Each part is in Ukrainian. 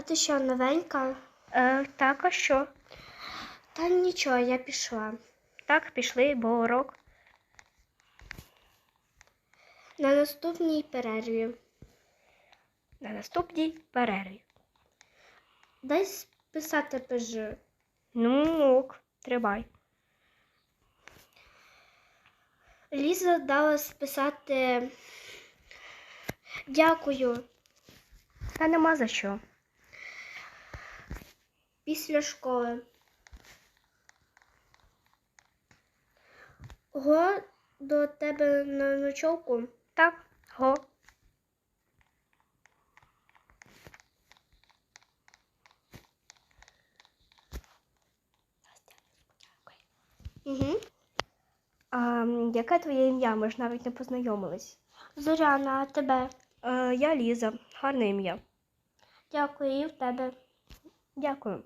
А ти що, новенька? Е, так, а що? Та нічого, я пішла. Так, пішли, бо урок. На наступній перерві. На наступній перерві. Дай списати ПЖ. Ну, ок, тримай. Ліза дала списати. Дякую. Та нема за що. Після школи. Го до тебе на ночовку. Так, го. Угу. А, яке твоє ім'я? Ми ж навіть не познайомились. Зоряна, а тебе? Е, я Ліза, гарне ім'я. Дякую, і в тебе. Дякую.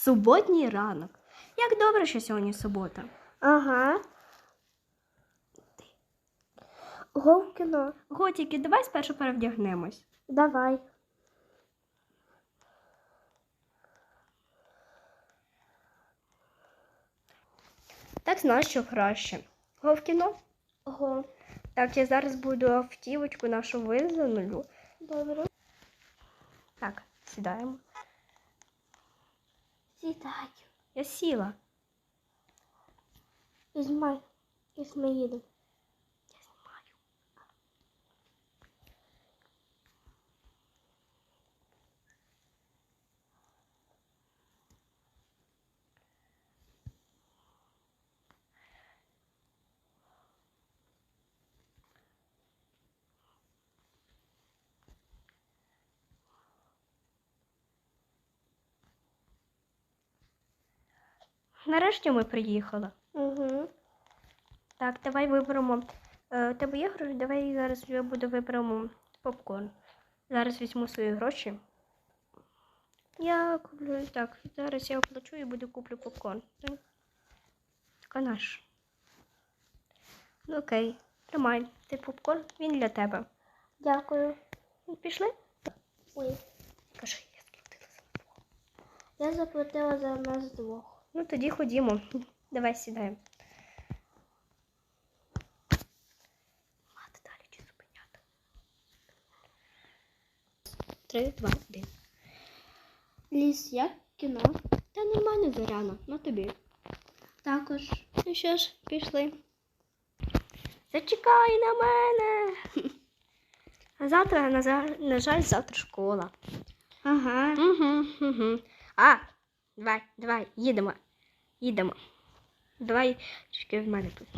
Суботній ранок. Як добре, що сьогодні субота. Ага. Го в кіно. Готіки, давай спершу перевдягнемось. Давай. Так знаєш, що краще. Го в кіно? Го. Так, я зараз буду автівочку нашу визанулю. Добре. Так, сідаємо. Сідай. Я сіла. Із, ма... Із їдемо. Нарешті ми приїхали. Угу. Так, давай виберемо. Е, у тебе є гроші? Давай зараз я буду виберемо попкорн. Зараз візьму свої гроші. Я куплю так. Зараз я оплачу і буду куплю попкорн. Так? Наш. Ну окей, тримай. Ти попкорн, він для тебе. Дякую. Пішли? Ой. Кажи, я сплатила за. Я заплатила за нас двох. Ну тоді ходімо. Давай сідаємо. Мати далі чи зупиняти? Три, два, один. Ліс, як кіно? Та нормально, Зоряна, на тобі. Також. Ну що ж, пішли. Зачекай на мене. А завтра, на, на жаль, завтра школа. Ага. Угу, угу. А, давай, давай, їдемо. Їдемо. Давай трішки в мене тут.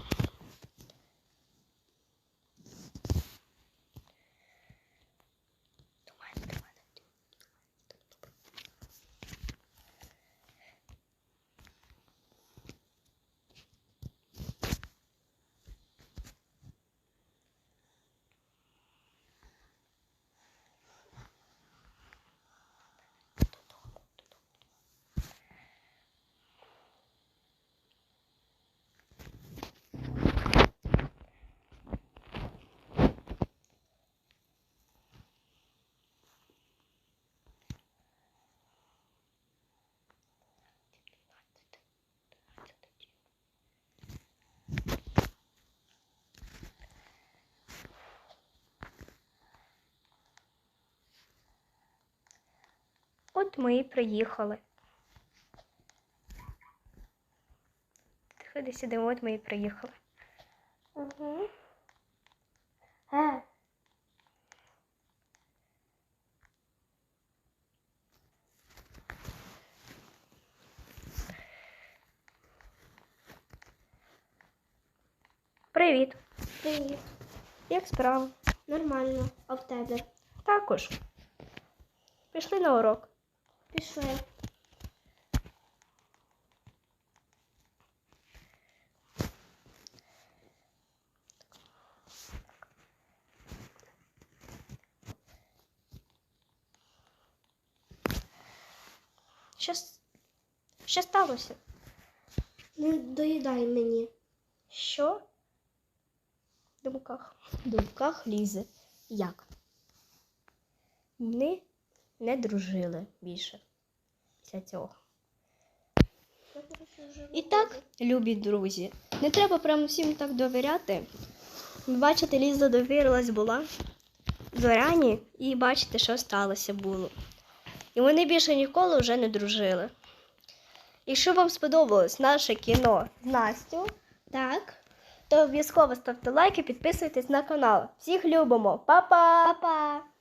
От ми і приїхали. Ти ходи сюди, от ми і приїхали. Угу. Е. Привіт! Привіт. Як справа? Нормально. А в тебе? Також. Пішли на урок. Пішли. Що, що сталося? Не доїдай мені. Що? В думках. В думках лізе. Як? вони не дружили більше після цього. І так, любі друзі, не треба прям всім так довіряти. Бачите, Ліза довірилась була Зоряні, і бачите, що сталося було. І вони більше ніколи вже не дружили. Якщо вам сподобалось наше кіно з Настю, Так. то обов'язково ставте лайк і підписуйтесь на канал. Всіх любимо! Па-па! Па-па.